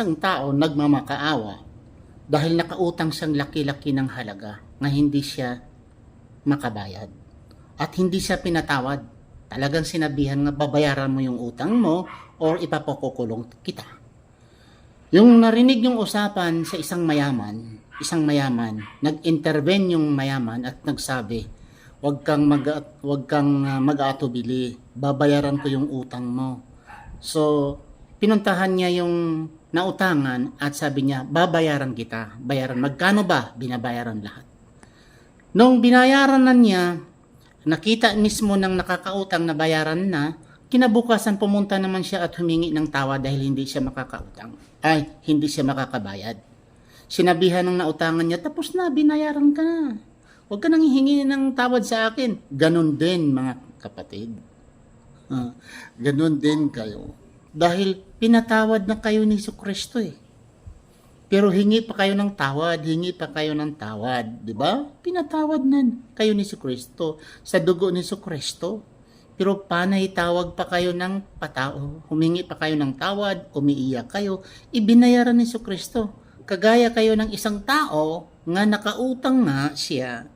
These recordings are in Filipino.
isang tao nagmamakaawa dahil nakautang siyang laki-laki ng halaga na hindi siya makabayad. At hindi siya pinatawad. Talagang sinabihan nga babayaran mo yung utang mo or ipapakukulong kita. Yung narinig yung usapan sa isang mayaman, isang mayaman, nag-intervene yung mayaman at nagsabi, "Huwag kang mag wag kang ah, mag-aatubili. Babayaran ko yung utang mo." So, pinuntahan niya yung nautangan at sabi niya, "Babayaran kita. Bayaran magkano ba?" Binabayaran lahat. Nung binayaran na niya, nakita mismo ng nakakautang na bayaran na, kinabukasan pumunta naman siya at humingi ng tawa dahil hindi siya makakautang. Ay, hindi siya makakabayad. Sinabihan ng nautangan niya, tapos na, binayaran ka na. Huwag ka nang hihingi ng tawad sa akin. Ganon din, mga kapatid. Ah, ganon din kayo. Dahil pinatawad na kayo ni Kristo eh. Pero hingi pa kayo ng tawad, hingi pa kayo ng tawad, di ba? Pinatawad na kayo ni Kristo sa dugo ni Kristo. Pero panay tawag pa kayo ng patao, humingi pa kayo ng tawad, umiiyak kayo, ibinayaran ni Kristo. Kagaya kayo ng isang tao nga nakautang nga siya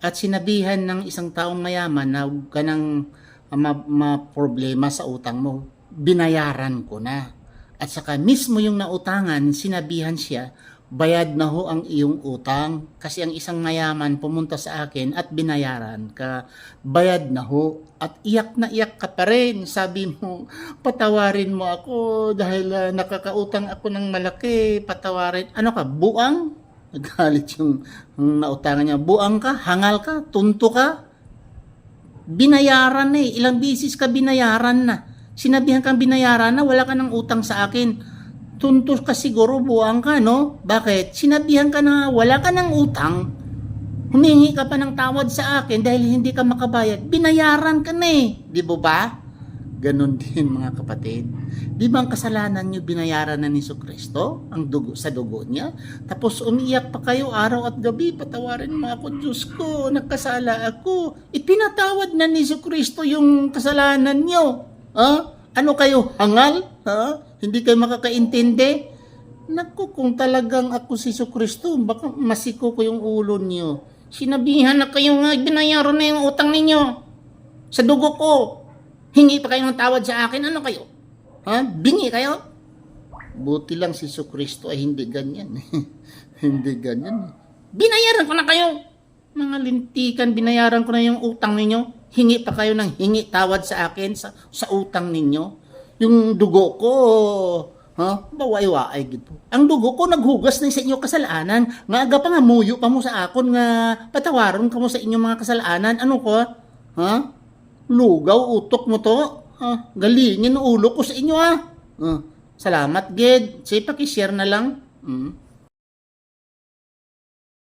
at sinabihan ng isang taong mayaman na huwag ka nang ma- ma-problema sa utang mo, binayaran ko na. At saka mismo yung nautangan, sinabihan siya, bayad na ho ang iyong utang. Kasi ang isang mayaman pumunta sa akin at binayaran ka, bayad na ho. At iyak na iyak ka pa rin. Sabi mo, patawarin mo ako dahil ah, nakakautang ako ng malaki. Patawarin. Ano ka, buang? Nagalit yung, yung nautangan niya. Buang ka? Hangal ka? Tunto ka? binayaran na eh. Ilang bisis ka binayaran na. Sinabihan kang binayaran na, wala ka ng utang sa akin. Tuntos ka siguro, buwang ka, no? Bakit? Sinabihan ka na wala ka ng utang. Humingi ka pa ng tawad sa akin dahil hindi ka makabayad. Binayaran ka na eh. Di ba ba? Ganon din mga kapatid. Di ba ang kasalanan nyo binayaran na ni Kristo ang dugo, sa dugo niya? Tapos umiyak pa kayo araw at gabi, patawarin mo ako, Diyos ko, nagkasala ako. Ipinatawad na ni Kristo yung kasalanan nyo. Ha? Ano kayo, hangal? Ha? Hindi kayo makakaintindi? Naku, kung talagang ako si Kristo, baka masiko ko yung ulo niyo. Sinabihan na kayo nga, binayaran na yung utang ninyo. Sa dugo ko. Hingi pa kayo ng tawad sa akin, ano kayo? Ha? Bingi kayo? Buti lang si Kristo ay hindi ganyan. hindi ganyan. Binayaran ko na kayo. Mga lintikan, binayaran ko na yung utang ninyo. Hingi pa kayo ng hingi tawad sa akin sa, sa utang ninyo. Yung dugo ko, ha? Baway-waay gito. Ang dugo ko naghugas na sa inyo kasalanan. Nga aga pa nga muyo pa mo sa akon nga patawaron ka mo sa inyong mga kasalanan. Ano ko? Ha? Lugaw, utok mo to. Ha? Galingin ulo ko sa inyo ha. Ah, salamat, Ged. Sige, pakishare na lang. Mm.